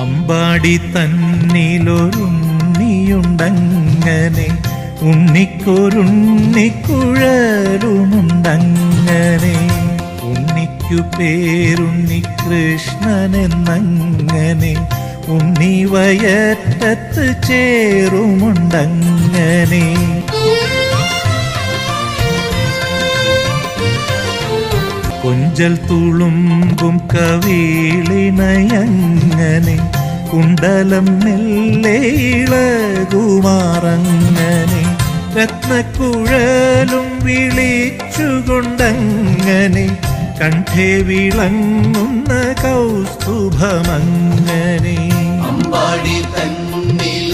Ambadi തന്നിലൊരുണ്ണിയുണ്ടങ്ങനെ ഉണ്ണിക്കൊരുണ്ണിക്കുഴലുമുണ്ടങ്ങനെ. ഉണ്ണിക്കു പേരുണ്ണി കൃഷ്ണനെന്നങ്ങനെ Unni വയറ്റത്ത് ചേരുമുണ്ടങ്ങനെ. കൊഞ്ചൽ തുളുമ്പും കവിളിണയങ്ങനെ കുണ്ടലം നെല്ലേളകുമാറങ്ങനെ രത്നക്കുഴലും വിളിച്ചുകൊണ്ടങ്ങനെ കണ്ഠേ വിളങ്ങുന്ന കൗസ്തുഭമങ്ങനെ. Ambadi തന്നിലൊരുണ്ണിയുണ്ടങ്ങനെ